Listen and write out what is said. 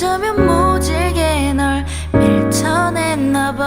어쩌면 모질게 널 밀쳐냈나봐.